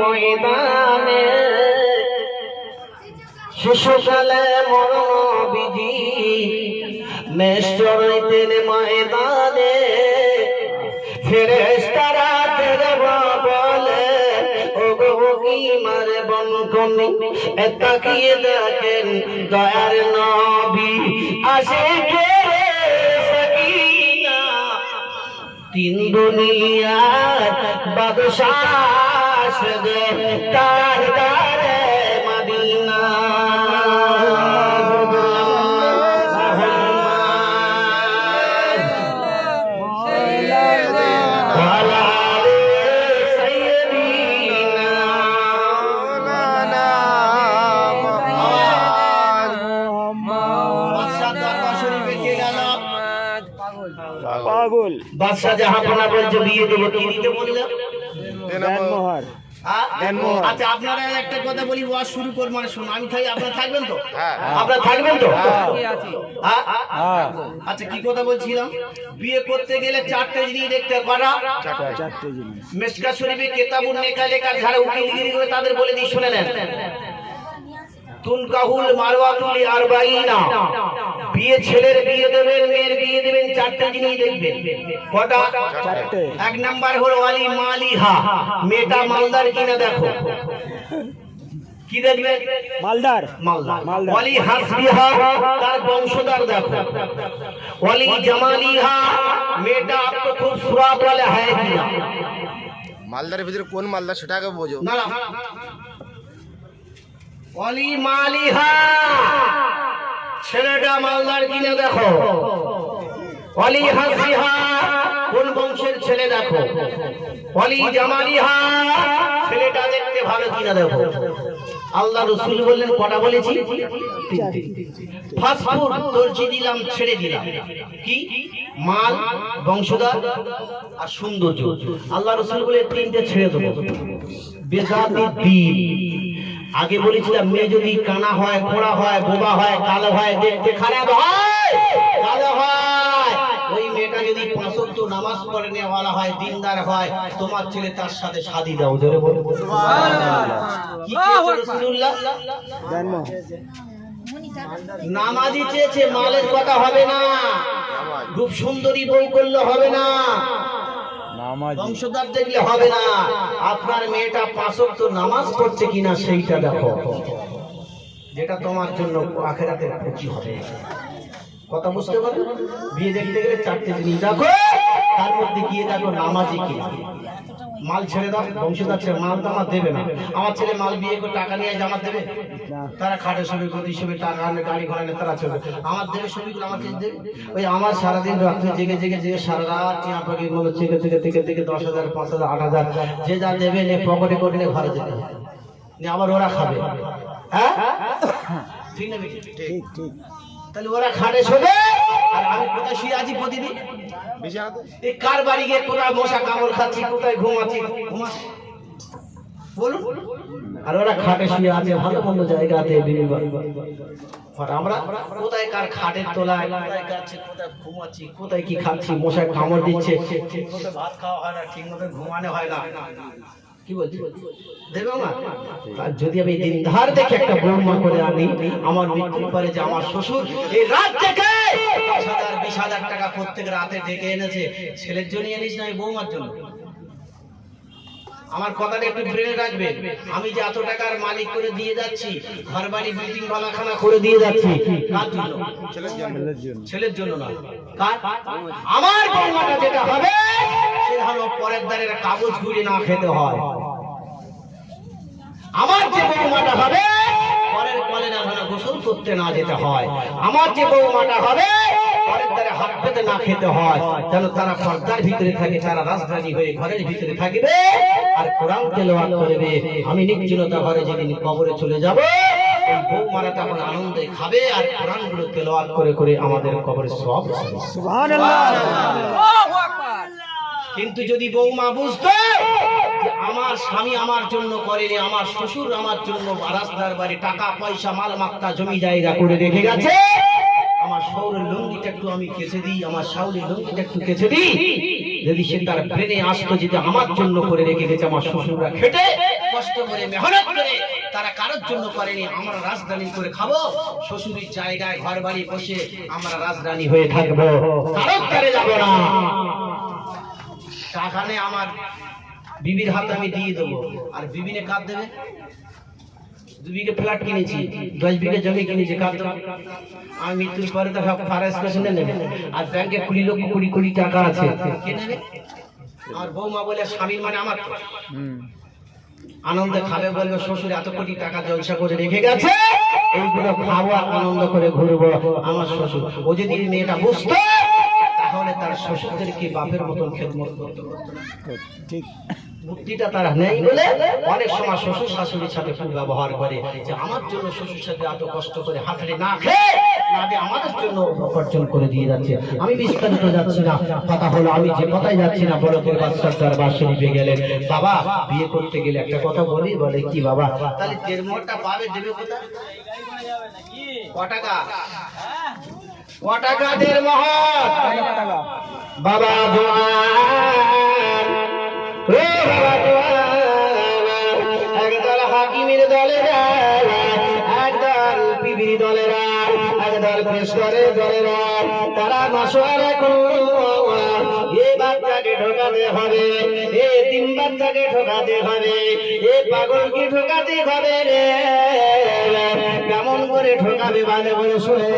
ময়দানে শিশুকালে মরণ বিধি মেষ চড়াইতেন ময়দানে ফেরেস্তারা দেব বলে মারে বঙ্কনি তাকিয়ে দেখেন দয়ার নবী। আসে কে সকিনা, তিন দুনিয়ার বাদশাহ দে তার দারে মদিনা। পাগল। বাদশাহ জাহাপনা বলছে বিয়ে দেবো কি দিতে বললাম দেনমোহর। আচ্ছা আপনারা একটা কথা বলি ওয়াজ শুরু কর মানে শুনুন আমি থাকি আপনারা থাকবেন তো? আপনারা থাকবেন তো? হ্যাঁ? হ্যাঁ। আচ্ছা কি কথা বলছিলাম? বিয়ে করতে গেলে চারটে জিনিস দেখতে হয়। কটা? চারটে। জিনিস। মেসকা শরীফে কেতাবুন নেকা লেখার ধারে উকিলগিরি করে তাদের বলে দিই শুনে নেন। তুনকাহুল মারওয়াতুলি আরবাইনা। বিয়ে ছেলের বিয়ে দেবেন মেয়ের বিয়ে দেবেন চারটে জিনিস দেখবেন কটা চারটে এক নাম্বার হলো আলী মালিহা মেয়েটা মালদার কিনা দেখো কি দেখবে মালদার মালদা মালদা। ওয়ালি হাসবিহা তার বংশধর দেখো ওয়ালি জামালিহা মেয়েটা আপনি খুব সুরাত वाले है কিনা মালদার ভিতরে কোন মালদা সেটা আগে বোঝো না না ওয়ালি মালিহা ছেলেটা মালদার কিনা দেখো। ওয়ালি হাসিহা কোন বংশের ছেলে দেখো। ওয়ালি জামালিহা ছেলেটা দেখতে ভালো কিনা দেখো। আল্লাহ রসুল বললেন, কটা বলেছি? দর্জি দিলাম, ছেড়ে দিলাম। কি? মাল, বংশধর আর সৌন্দর্য। আল্লাহ রসুল বলে তিনটে ছেড়ে দেবো। বেজাতি দিন। আগে বলেছিলাম মেয়ে যদি কানা হয় খোড়া হয় বোবা হয় কালো হয় দেখতে খারাপ হয় কালো হয়। ওই মেয়েটা যদি পাঁচক্ত নামাজ পড়ে নেওয়ালা হয় দিনদার হয় তোমার ছেলে তার সাথে শাদি দাও জোরে বলো। নামাজি চেয়েছে মালের কথা হবে না। খুব সুন্দরী বউ করলে হবে না। বংশধর দেখলে হবে না। আপনার মেয়েটা পাঁচক তো নামাজ পড়ছে কিনা সেইটা দেখো। যেটা তোমার জন্য আখেরাতে খুশি হবে। কথা বুঝতে পারো বিয়ে দেখতে গেলে চারটে জিনিস দেখো। তার মধ্যে গিয়ে দেখো নামাজি কি? মাল ছেড়ে দাও বংশধর ছেড়ে মাল তো আমার দেবে না। আমার ছেলে মাল বিয়ে করে টাকা নিয়ে আমার দেবে? তারা খাটে ছবি গতি ছবি টাকা আনে গাড়ি ঘোড়া আনে তারা চলবে। আমার দেবে ছবিগুলো আমাকে দেবে? ওই আমার সারাদিন রাত্রে জেগে জেগে জেগে সারা রাত টিয়া পাখি মতো থেকে থেকে থেকে থেকে দশ হাজার পাঁচ হাজার আট হাজার যে যা দেবে নে পকেটে করে নিয়ে ঘরে যেতে। নিয়ে আবার ওরা খাবে। হ্যাঁ? ঠিক না ঠিক ঠিক। তাহলে ওরা খাটে শোবে? আর আমি কোথায় শুয়ে আছি প্রতিদিন? বিছানাতে এই কার বাড়ি গিয়ে কোথায় মশা কামড় খাচ্ছি কোথায় ঘুমাচ্ছি ঘুমাস। বলুন। আর ওরা খাটে শুয়ে আছে ভালো মন্দ জায়গাতে আর আমরা কোথায় কার খাটের তলায়? কোথায় কোথায় ঘুমাচ্ছি কোথায় কি খাচ্ছি কামড় দিচ্ছে ভাত খাওয়া হয় না ঠিক মতো ঘুমানো হয় না। কি বলছি? দেবে না যদি আমি দিনধার দেখে একটা বৌমা করে আনি আমার মৃত্যুর পরে যে আমার শ্বশুর এই রাত থেকে দশ হাজার, বিশ হাজার টাকা প্রত্যেক রাতে ডেকে এনেছে। ছেলের জন্য এনেছ না বৌমার জন্য। আমার কথাটা একটু ব্রেনে রাখবে আমি যে এত টাকার মালিক করে দিয়ে যাচ্ছি ঘর বাড়ি বিল্ডিং বালাখানা করে দিয়ে যাচ্ছি ছেলের জন্য আমার বৌমাটা যেটা হবে সেটা হলো পরের দ্বারের কাগজ ঘুরে না খেতে হয়। আমার যে বৌমাটা হবে কলে না ধরা গোসল করতে না যেতে হয়। আমার যে বৌমাটা হবে পরের দ্বারে হাত পেতে না খেতে হয়। যেন তারা পর্দার ভিতরে থাকে তারা রাজধানী হয়ে ঘরের ভিতরে থাকবে আর কোরআন তেলাওয়াত করবে। আমি নির্জনতা ঘরে যেদিন কবরে চলে যাব এই বৌমারা তখন আনন্দে খাবে আর কোরআনগুলো তেলাওয়াত করে করে আমাদের কবরে সব সুবহানাল্লাহ। কিন্তু যদি বৌমা বুঝতো আমার স্বামী আমার জন্য করেনি, আমার শ্বশুর আমার জন্য রাস্তার বাড়ি, টাকা, পয়সা, মাল মাত্তা জমি, জায়গা করে রেখে গেছে। আমার শৌরের লুঙ্গিটা একটু আমি কেচে দিই, আমার শাউরের লুঙ্গিটা একটু কেচে দিই। যদি সে তার ব্রেনে আসতো যেটা আমার জন্য করে রেখে গেছে, আমার শ্বশুররা খেটে, কষ্ট করে, মেহনত করে, তারা কারোর জন্য করেনি, আমরা রাজধানী করে খাব। শ্বশুরের জায়গায় ঘর বাড়ি বসে আমরা রাজধানী হয়ে থাকব। কারোর কারে যাব না। টাকানে আমার। বিবির হাতে আমি দিয়ে দেবো। আর বিবিনে কাঁদ দেবে? দু বিঘে ফ্ল্যাট কিনেছি, দশ বিঘে জমি কিনেছি মৃত্যুর পরে তো নেবে। আর কুড়ি কুড়ি কোটি টাকা আছে। বলে, স্বামীর মানে আমার আনন্দে খাবে বলবে, শ্বশুর এত কোটি টাকা জলসা করে রেখে গেছে। এইগুলো খাব আনন্দ করে ঘুরবো আমার শ্বশুর। ও যদি মেয়েটা বুঝতো, তাহলে তার শ্বশুরদেরকে বাপের মতন খেদমত করতে। বুদ্ধিটা তারা নেই বলে অনেক সময় শ্বশুর শাশুড়ির সাথে ব্যবহার করে যে আমার জন্য শ্বশুর সাথে এত কষ্ট করে হাতড়ে না খেয়ে আমাদের জন্য উপার্জন করে দিয়ে যাচ্ছে। আমি যাচ্ছি না। কথা আমি যে কথাই যাচ্ছি না বড়কের বাচ্চার দরবার শরীফে গেলেন বাবা, বিয়ে করতে গেলে একটা কথা বলি, বলে কি বাবা? তাহলে পাবে কোথায়? বাবা, জোয়ান। একদল হাকিমের দলেরা, একদল পিবির দলেরা, একদল পেশকরের দলেরা, তারা মশওয়ারা করল এ বাচ্চাকে এ তিন বাচ্চাকে ঢোকাতে হবে, এ পাগলকে ঢোকাতে হবে রে। কেমন করে ঢোকাবে ভালো করে শুনে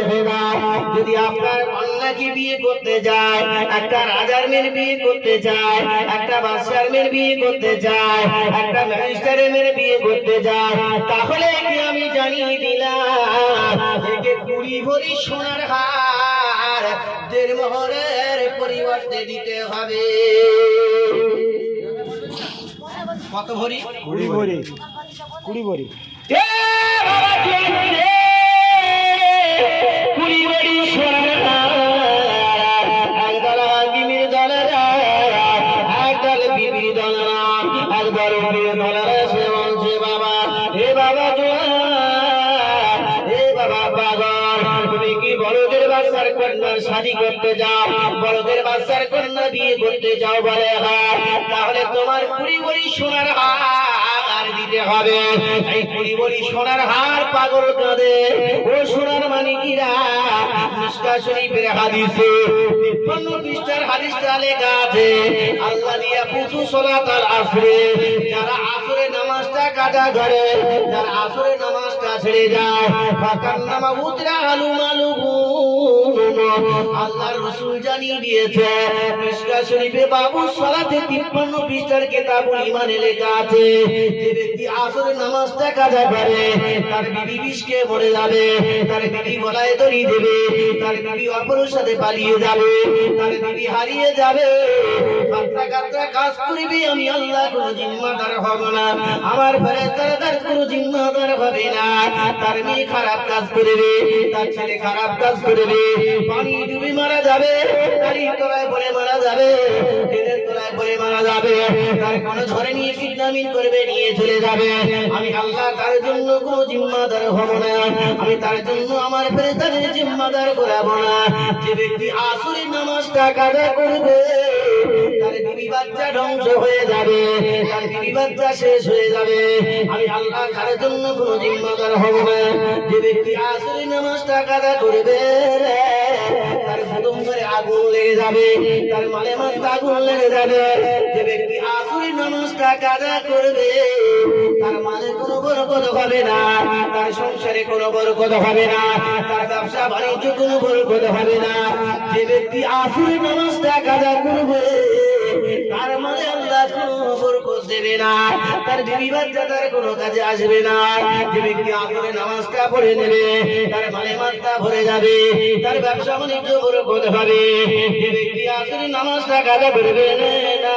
যদি আপনার কন্যাকে বিয়ে করতে যায় একটা রাজার মেয়ের বিয়ে করতে যায় একটা বাদশার মেয়ের বিয়ে করতে যায় একটা ম্যাজিস্ট্রেটের মেয়ের বিয়ে করতে যায়। তাহলে কি আমি জানিয়ে দিলাম একে কুড়ি ভরি সোনার হার দেড় মোহরের পরিবর্তে দিতে হবে। কত ভরি? কুড়ি ভরি। কুড়ি ভরি। কুড়ি বড়ি সোনার শাদি করতে যাও বড়দের বাচ্চার কন্যা বিয়ে করতে যাও বলে তাহলে তোমার কুড়ি বড়ি সোনার নামাজটা নামাজটা ছেড়ে যায় আলু মালু জানিয়ে দিয়েছে মিসকা শরীফে বাবু লেখা আছে, যে ব্যক্তি আসরে নামাজটা কাজা করে তার বিবি মরে যাবে, তার বিবি দড়ি দেবে, তার বিবি অপরের সাথে পালিয়ে যাবে, তার বিবি হারিয়ে যাবে। কাজ আমি আল্লাহ, কোনো জিম্মাদার হব না। আমার ফেরেস্তারা তার কোনো জিম্মাদার হবে না। তার মেয়ে খারাপ কাজ করবে, তার ছেলে খারাপ কাজ করবে পানি মারা যাবে। তলায় পড়ে মারা যাবে। ট্রেনের তলায় মারা যাবে। তার কোনো ধরে নিয়ে কিডন্যাপিং করবে, নিয়ে চলে যাবে। আমি আল্লাহ তার জন্য কোনো জিম্মাদার হব না। আমি তার জন্য আমার ফেরেস্তাদের জিম্মাদার করাবো না। যে ব্যক্তি আসরের নামাজটা কাজা করবে তার বাচ্চা ধ্বংস হয়ে যাবে। তার বিবি বাচ্চা শেষ হয়ে যাবে। আমি আল্লাহ তার জন্য কোনো জিম্মাদার হব না। যে ব্যক্তি আসরে নামাজটা কাদা করবে লেগে যাবে, তার মালে মাথা আগুন লেগে যাবে। যে ব্যক্তি আসুরি নামাজটা কাজা করবে, তার মানে কোনো বরকত হবে না, তার সংসারে কোনো বরকত হবে না, তার ব্যবসা বাণিজ্য কোনো বরকত হবে না। যে ব্যক্তি আসুরি নামাজটা কাজা করবে দেবে না, তার বিবি বাচ্চা তার কোনো কাজে আসবে না। যে ব্যক্তি আসলে নামাজটা পড়ে নেবে, তার মানে মাত্রা ভরে যাবে, তার ব্যবসা বাণিজ্য করে হবে যে ব্যক্তি আসলে নামাজটা কাজে করবে না।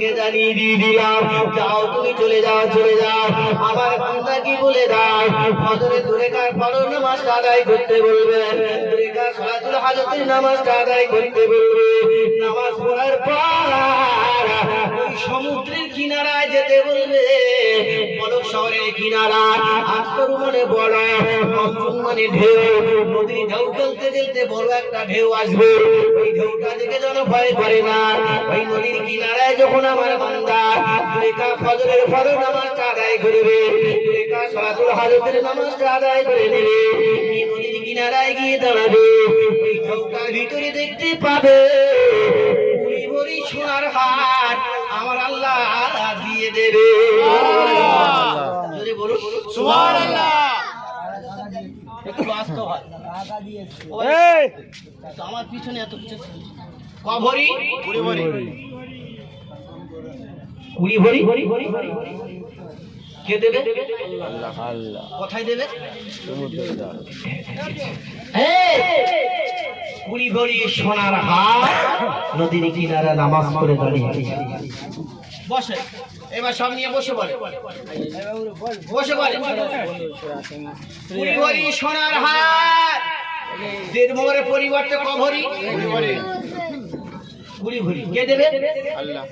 আমি তোকে জানিয়ে দিয়ে দিলাম। যাও, তুমি চলে যাও চলে যাও। আমার বান্দা কি বলে দাও ফজরে দূরে কার ফরজ নামাজটা আদায় করতে বলবে। দূরে কার সলাতুল হাজতের নামাজটা আদায় করতে বলবে। নামাজ পড়ার পর সমুদ্রের কিনারায় যেতে বলবে। পলক শহরের কিনারা আস্তর মানে বড় মঞ্চুন মানে ঢেউ। নদীর ঢেউ খেলতে খেলতে বড় একটা ঢেউ আসবে। ওই ঢেউটা দেখে যেন ভয় করে না। ওই নদীর কিনারায় যখন আমার বান্দা দুরেকা ফজরের ফজর নামাজটা আদায় করবে দুরেকা সলাতুল হাজতের নামাজটা আদায় করে নেবে নদীর কিনারায় গিয়ে দাঁড়াবে ওই ঢেউটার ভিতরে দেখতে পাবে। ভরি সোনার হাট আমার আল্লাহ দিয়ে দেবে। যদি বলুন। একটু বাস্তব হয়। ওই এই! তো আমার পিছনে এত কিছু কভরি ভরি কুড়ি ভরি? কে দেবে? কোথায় দেবে? কুড়ি ভরি সোনার হাট নদীর কিনারা নামাজ পড়ে দাঁড়িয়ে বসে, এবার সব নিয়ে বসে বলে বসে বলে কুড়ি ভরি সোনার হাট দেড় মোহরের পরিবর্তে কুড়ি ভরি? কুড়ি ভরি। কে দেবে? আল্লাহ।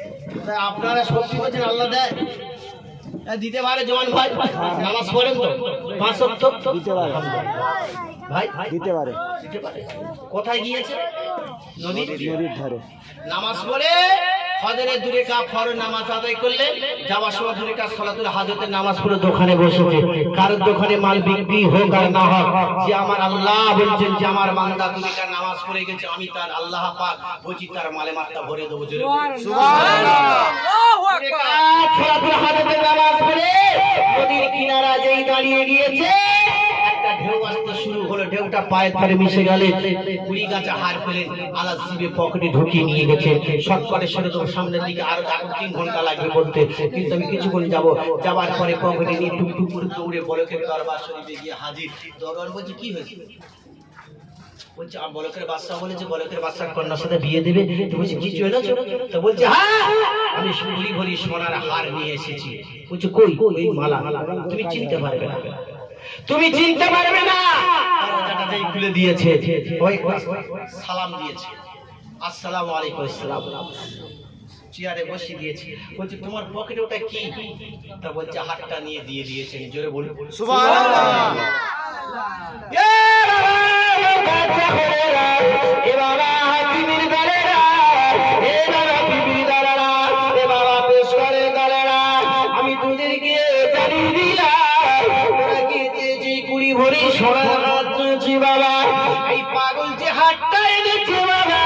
আপনারা সত্যি বলছেন আল্লাহ দেয়? দিতে পারে জোয়ান ভাই? নামাজ পড়েন তো। পাঁচ সপ্তাহ? দিতে পারে। ভাই? দিতে পারে। কোথায় গিয়েছে? নদী নদীর ধারে। নামাজ পড়ে দূরে কা ফর নামাজ আদায় করলে যাওয়ার সময় দূরে কা সলাতুল হাজতের নামাজ পড়ে দোকানে বসেছে। কারোর দোকানে মাল বিক্রি হোক আর না হোক যে আমার আল্লাহ বলছেন যে আমার বান্দা দূরে কা নামাজ পড়ে গেছে আমি তার আল্লাহ পাক বলছি তার মালে মাত্রা ভরে দেবো সলাতুল হাজতের নামাজ পড়ে নদীর কিনারা যেই দাঁড়িয়ে গিয়েছে একটা ঢেউ আসতে শুরু ঢেউটা পায়ের মিশে গেলে কুড়ি গাছা হার ফেলে পকেটে ঢুকিয়ে নিয়ে গেছে। শর্টকাটে সেটা তো সামনের দিকে আরও এখন তিন ঘণ্টা লাগবে বলতে। কিন্তু আমি কিছুক্ষণ যাব। যাবার পরে পকেটে নিয়ে টুক টুক করে দৌড়ে বলকের গিয়ে হাজির। দরবার বলছে, কি হয়েছে? বলছে বলকের বাচ্চা বলকের সাথে বিয়ে দেবে। তো তো বলছে হ্যাঁ আমি ভরি সোনার হার নিয়ে এসেছি। বলছে, কই? ওই মালা। তুমি চিনতে পারবে না। তুমি চিনতে পারবে না। খুলে দিয়েছে ওই সালাম দিয়েছে। আসসালামু আলাইকুম আসসালাম। চেয়ারে বসে দিয়েছি। বলছে তোমার পকেটে ওটা কি? তা বলছে হাতটা নিয়ে দিয়ে দিয়েছেন জোরে বলুন সুবহানাল্লাহ। এ বাবা, বাচ্চা ঘরেরা, ভরি সোনার হাত বাবা, এই পাগল যে হাতটা এনেছে বাবা,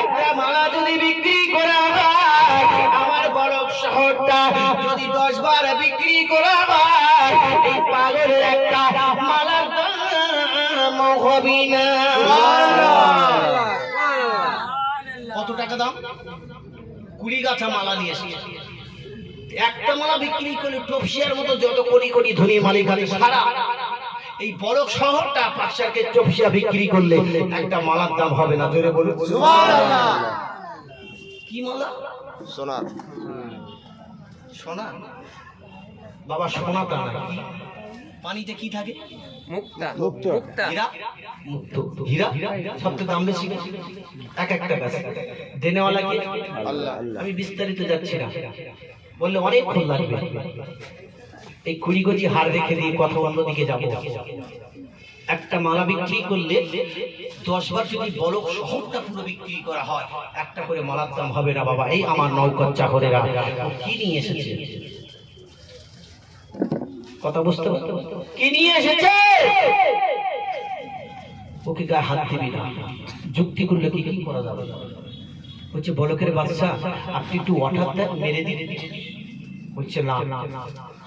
একটা মালা যদি বিক্রি করা হয়, আমার বড় শহরটা যদি দশ বার বিক্রি করা হয়, এই পাগলের একটা কত টাকা দাম? কুড়ি গাছা মালা নিয়ে এসেছে একটা মালা বিক্রি করলে টপসিয়ার মতো যত কোটি কোটি ধনী মালিক আছে সারা এই বড় শহরটা পাকশাকে চপসিয়া বিক্রি করলে একটা মালার দাম হবে না জোরে বলুন। সুবহানাল্লাহ। কি মালা? সোনা। সোনা? বাবা সোনা তা না পানিতে কি থাকে? মুক্ত। হীরা? মুক্ত। হীরা? সবচেয়ে দাম বেশি? এক একটা গাছ। দেনেওয়ালা কে? আল্লাহ। আমি বিস্তারিত যাচ্ছি না। বললে অনেক অনেকক্ষণ লাগবে। এই কুড়ি হার রেখে দিয়ে কথা অন্যদিকে যাব। একটা মালা বিক্রি করলে দশ বার যদি বলক শহরটা পুরো বিক্রি করা হয়, একটা করে মালার দাম হবে না বাবা, এই আমার নৌকর চাকরেরা। কি নিয়ে এসেছে? কথা বুঝতে পারতো কি নিয়ে এসেছে? ওকে গায়ে হাত দিবি না। যুক্তি করলে কি করা যাবে? হচ্ছে বলকের বাচ্চা আপনি একটু হঠাৎ মেরে দিন। হচ্ছে না।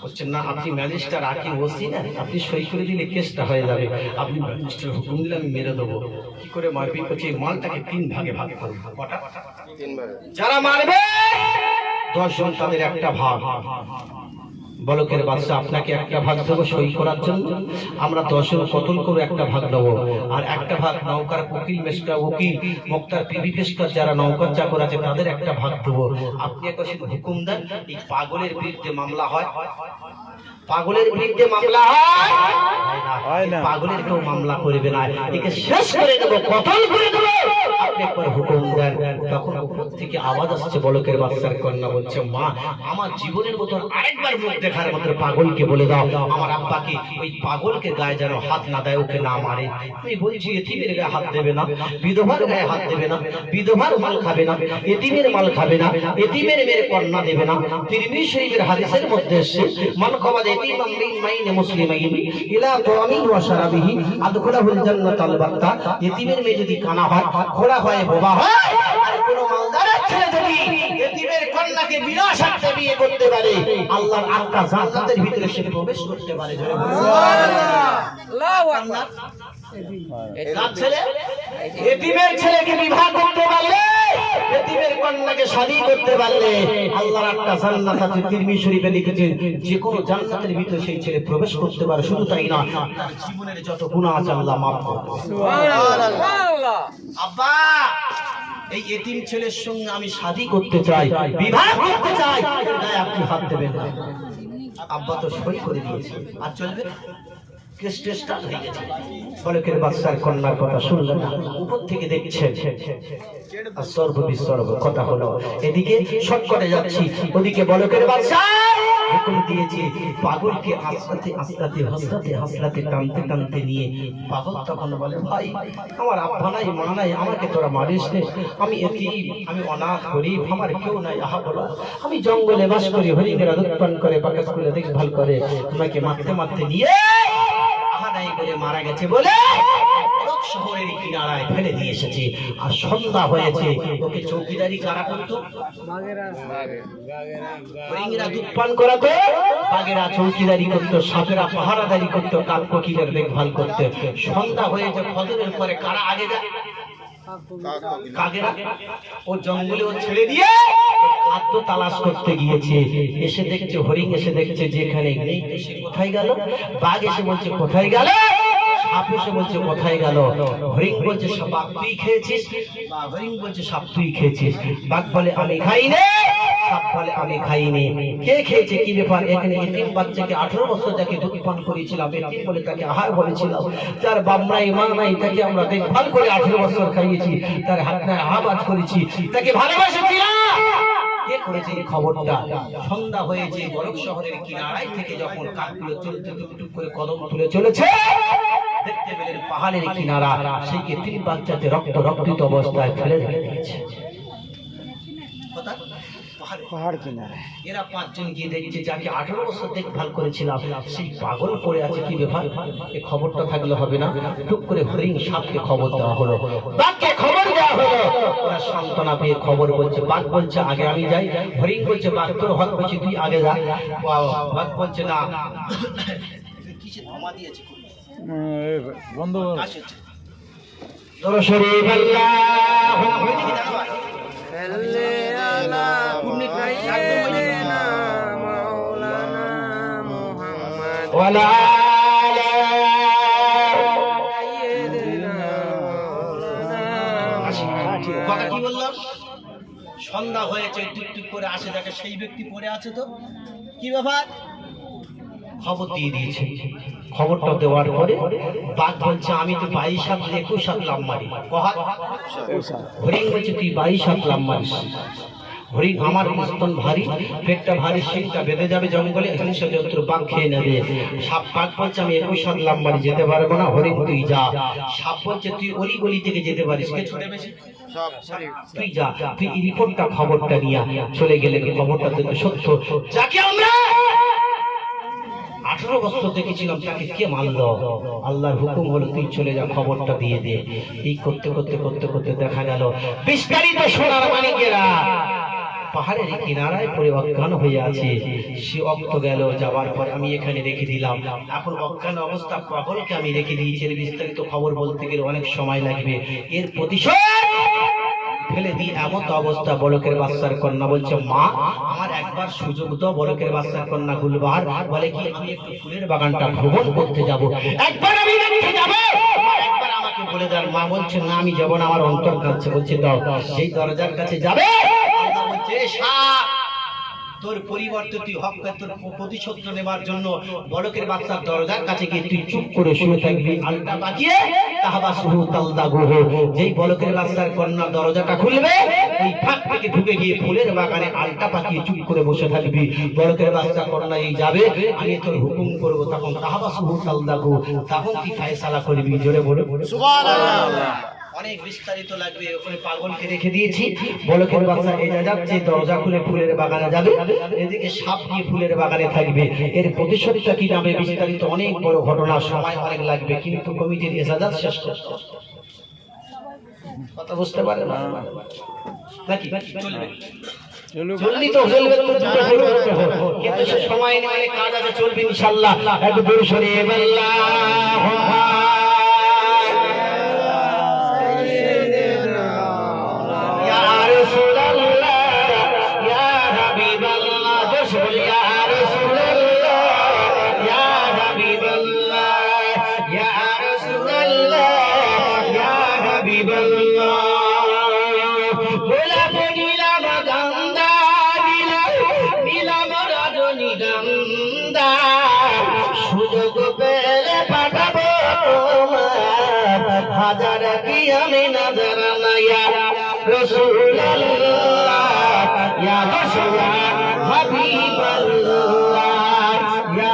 হচ্ছে না আপনি ম্যাজিস্টার আকি ওসি না? আপনি সই করে দিলে কেসটা হয়ে যাবে। আপনি ম্যাজিস্ট্রেট হুকুম দিলে আমি মেরে দেবো। কি করে মারপিট করছে? এই মালটাকে তিন ভাগে ভাগ করব যারা মারবে দশজন তাদের একটা ভাগ। বলকের বাচ্চা আপনাকে একটা ভাগ দেবো সই করার জন্য। আমরা দশের কতল করে একটা ভাগ দেবো? আর একটা ভাগ নৌকার উকিল মেসকা উকিল, মুক্তার পিবি পেশকার যারা নৌকার চাকর আছে, তাদের একটা ভাগ দেবো। আপনি একটা হুকুম দেন, এই পাগলের বিরুদ্ধে মামলা হয়। পাগলের বিরুদ্ধে মামলা হয়? না। পাগলের কেউ মামলা করবে না। একে শেষ করে দেবো কতল করে দেবো। আপনি একবার হুকুম দেন। তখন উপর থেকে আওয়াজ আসছে বলকের বাচ্চার কন্যা বলছে মা আমার জীবনের মতন আরেকবার মুখ দেখার মতো পাগলকে বলে দাও। আমার আব্বাকে ওই পাগলকে গায়ে যেন হাত না দেয় ওকে না মারে। আমি বলছি এতিমের গায়ে হাত দেবে না বিধবার গায়ে হাত দেবে না বিধবার মাল খাবে না এতিমের মাল খাবে না এতিমের মেয়ের কন্যা দেবে না। তিরমিজি শরীফের হাদিসের মধ্যে এসেছে মান কবাদ এতিমান মিন মুসলিমাইন ইলা তুরামি ওয়া শারাবিহি আদখুলাহুল জান্নাতাল বাত্তা এতিমের মেয়ে যদি কানা হয় খোড়া হয় বোবা হয় আর কোনো মালদারের ছেলে যদি এতিমের কন্যাকে বিনা স্বার্থে বিয়ে করতে পারে আল্লাহর আত্মা জান্নাতের ভিতরে সে প্রবেশ করতে পারে জোরে বলুন। কার ছেলে এতিমের ছেলেকে বিবাহ করতে পারলে এতিমের কন্যাকে শাদী করতে পারলে আল্লাহর একটা জান্নাত আছে তিরমিজি শরীফে লিখেছে যে কোনো জান্নাতের ভিতরে সেই ছেলে প্রবেশ করতে পারে শুধু তাই না জীবনের যত গুনাহ আছে আল্লাহ মাফ করে দেবে। আব্বা এই এতিম ছেলের সঙ্গে আমি শাদী করতে চাই বিবাহ করতে চাই আপনি হাত দেবেন আব্বা তো সই করে দিয়েছে। আর চলবে? উপর থেকে দেখছেন কথা হলো, এদিকে করে হাসলাতে হাসলাতে টানতে টানতে নিয়ে পাগল তখন বলে, ভাই, আমার আব্বা নাই, মা নাই, আমাকে তোরা মারিস নে। আমি আমি অনাথ, গরিব, আমার কেউ নাই। আহা, বলো, আমি জঙ্গলে বাস করি হরিণেরা উৎপন্ন করে বাকাস করে দেখভাল করে আমাকে মারতে মারতে নিয়ে নাই বলে মারা গেছে বলে শহরের কিনারায় ফেলে দিয়ে এসেছে। আর সন্ধ্যা হয়েছে। ওকে চৌকিদারি কারা করতো? হরিণেরা দুধ পান করাতো। বাঘেরা চৌকিদারি করতো, সাপেরা পাহারাদারি করতো কাক কোকিলের দেখভাল করতো। সন্ধ্যা হয়েছে, ফজরের পরে কারা আগে যায়? ও জঙ্গলে ও ছেড়ে করতে গিয়েছে। এসে হরিণ এসে কোথায় গেল? বাঘ এসে বলছে কোথায় এসে বলছে কোথায় গেল? হরিণ বলছে "সাপ, তুই খেয়েছিস? হরিণ বলছে সাপ তুই খেয়েছিস? বাঘ আমি খাইনি। সাপ আমি খাইনি। কে খেয়েছে কি ব্যাপার? এখানে এতিম বাচ্চাকে আঠারো বছর যাকে করিয়েছিলাম এতিম বলে তাকে আহার বলেছিলাম। যার বাপ নাই, মা নাই, তাকে আমরা দেখভাল করে আঠারো বছর খাইয়েছি। তার হাত নাই করেছি। তাকে ভালোবাসেছিলাম! কে করেছে এই খবরটা? হয়েছে শহরের যখন কদম তুলে চলেছে পাহাড়ের কিনারা। সেই তিন বাচ্চাতে রক্ত রক্তিত অবস্থায় ফেলে দিয়েছে? পাহাড়ে। কিনারে। এরা পাঁচজন গিয়ে দেখছে যাকে আঠারো বছর দেখভাল করেছিলাম সেই পাগল পড়ে আছে কি ব্যাপার? এই খবরটা থাকলে হবে না? টুক করে হরিণ সাপকে খবর দেওয়া হলো। বাঘকে খবর দেওয়া হলো। ওরা সান্ত্বনা পেয়ে খবর বলছে বাঘ বলছে আগে আমি যাই। হরিণ বলছে বাঘ তোর হক বলছে তুই আগে যা। বাঘ বলছে না। কিসে থামা দিয়েছে বন্ধ আল্লাহু। আকবার। ওয়ালা কথা কি বললাম? সন্ধ্যা হয়েছে টুকটুক করে আসে দেখে সেই ব্যক্তি পড়ে আছে তো। কি ব্যাপার? খবর দিয়ে দিয়েছে। খবরটা দেওয়ার পরে বাঘ বলছে আমি তো বাইশ হাত একুশ হাত লাভ মারি হরিণ বলছে তুই বাইশ হাত লাভ মারিস হরিণ আমার মস্তন ভারী পেটটা ভারী শিংটা বেঁধে যাবে জঙ্গলে হিংসা জন্তু বাঘ খেয়ে নেবে। সাপ বাঘ বলছে আমি একুশ হাত লাভ মারি যেতে পারব না। হরিণ তুই যা। সাপ বলছে তুই অলি গলি থেকে যেতে পারিস। কে ছোটে বেশি? তুই যা তুই রিপোর্টটা খবরটা নিয়ে চলে গেলে খবরটা দেখে সত্য যাকে আমরা আঠারো বছর দেখেছিলাম তাকে কে মানলো? আল্লাহর হুকুম হলো তুই চলে যা খবরটা দিয়ে দে। এই করতে করতে করতে করতে দেখা গেল বিস্তারিত সোনার মানিকেরা পাহাড়ের কিনারায় পড়ে অজ্ঞান হয়ে আছে। সে অক্ত গেল যাওয়ার পর আমি এখানে রেখে দিলাম। এখন অজ্ঞান অবস্থা পাগলকে আমি রেখে দিয়েছি বিস্তারিত খবর বলতে গেলে অনেক সময় লাগবে। এর প্রতিশোধ ফেলে দিয়ে এমন তো অবস্থা বলকের বাচ্চার কন্যা বলছে, মা আমার একবার সুযোগ দাও বলকের বাচ্চার কন্যা গুলবার বলে কি, আমি একটু ফুলের বাগানটা ভ্রমণ করতে যাব? একবার আমি দেখতে যাব। একবার আমাকে বলে দেন, মা বলছে, না, আমি যাব না, আমার অন্তর কাছে বলছে, দাও। সেই দরজার কাছে যাবে। তোর পরিবর্তে তুই হক তোর প্রতিশোধ নেবার জন্য বলকের বাচ্চার দরজার কাছে গিয়ে তুই চুপ করে শুয়ে থাকবি আলটা বাকিয়ে তাহাবা সুহু তালদা গুহ। যেই বলকের বাচ্চার কন্যা দরজাটা খুলবে এই ফাঁক থেকে ঢুকে গিয়ে ফুলের বাগানে আলটা পাকিয়ে চুপ করে বসে থাকবি। বলকের বাচ্চা কন্যা এই যাবে, আমি তোর হুকুম করব, তখন তাহাবা সুহু তালদা গুহ। তখন তুই ফায়সালা করবি? জোরে বলে অনেক বিস্তারিত লাগবে ওখানে পাগলকে রেখে দিয়েছি। বলকের বাচ্চা এটা যাচ্ছে দরজা খুলে ফুলের বাগানে যাবে এদিকে সাপ দিয়ে ফুলের বাগানে থাকবে। এর প্রতিশোধটা কি নামে বিস্তারিত অনেক বড় ঘটনা সময় অনেক লাগবে কিন্তু কমিটির এজাজাত শেষ করতে কথা বুঝতে পারে না? নাকি? চলবে চলুক তো চলবে। কিন্তু সে সময় অনেক কাজ আছে চলবে ইনশাআল্লাহ একটু দূর সরে ইয়া আমি নজর নয়া রসুল্লাহ ইয়া রসুল্লাহ হাবিবাল্লাহ ইয়া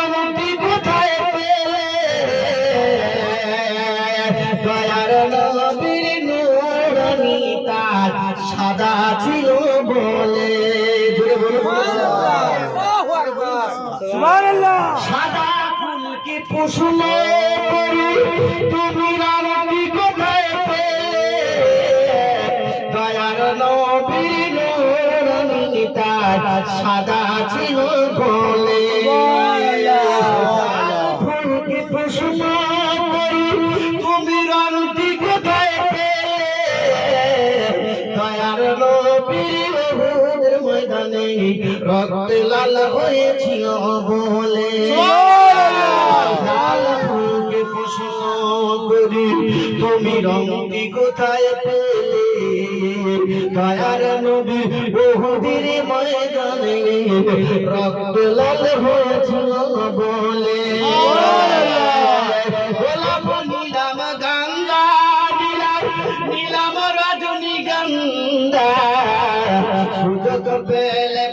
রক্ত লাল হয়েছিল বলে লাল ফুলকে তুমি রঙটি কোথায় পেলে? দয়ার নবী বহুদের ময়দানে রক্ত লাল হয়েছিল বলে গোলাপ নীলাম গঙ্গা নীলাম রজনী গঙ্গা। সুযোগ পেলে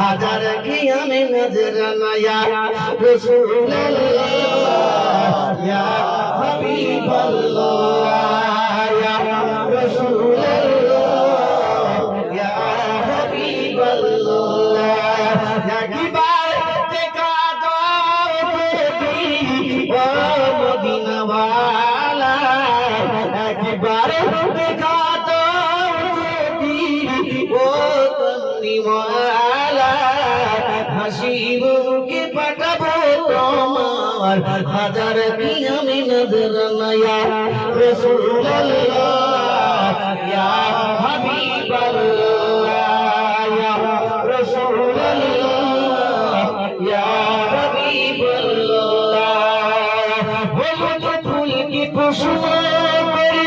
হাজার কি আমি নজর নয়া রসুল্লাহ ইয়া হাবিবাল্লাহ। আমি নজর নয়া। রসুল্লাহ